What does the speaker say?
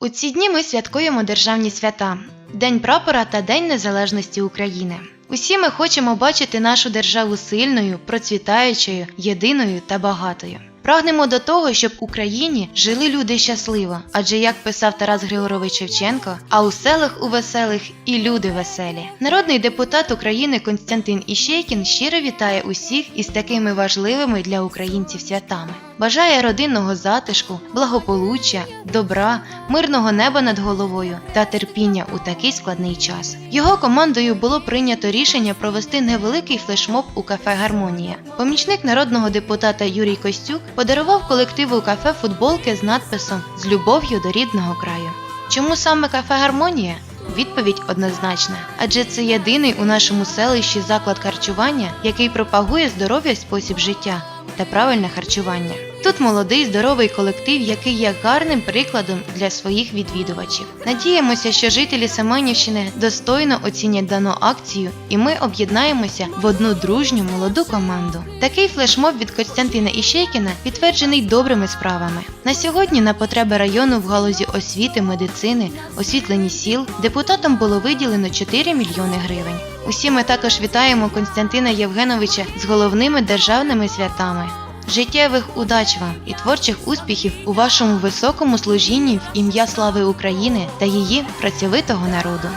У ці дні ми святкуємо державні свята День прапора та День Незалежності України. Усі ми хочемо бачити нашу державу сильною, процвітаючою, єдиною та багатою. Прагнемо до того, щоб в Україні жили люди щасливо, адже як писав Тарас Григорович Шевченко, а у селах у веселих і люди веселі. Народний депутат України Константин Іщейкін щиро вітає усіх із такими важливими для українців святами. Бажає родинного затишку, благополуччя, добра, мирного неба над головою та терпіння у такий складний час. Його командою було прийнято рішення провести невеликий флешмоб у кафе Гармонія. Помічник народного депутата Юрій Костюк подарував колективу кафе футболки з надписом З любов'ю до рідного краю. Чому саме кафе Гармонія? Відповідь однозначна, адже це єдиний у нашому селищі заклад харчування, який пропагує здоровий спосіб життя та правильне харчування. Тут молодий здоровий колектив, який є гарним прикладом для своїх відвідувачів. Надіємося, що жителі Семенівщини достойно оцінять дану акцію, і ми об'єднаємося в одну дружню молоду команду. Такий флешмоб від Костянтина Іщейкіна підтверджений добрими справами. На сьогодні на потреби району в галузі освіти, медицини, освітлені сіл депутатам було виділено 4 мільйони гривень. Усі ми також вітаємо Константина Євгеновича з головними державними святами. Життєвих удач вам і творчих успіхів у вашому високому служінні в ім'я слави України та її працьовитого народу.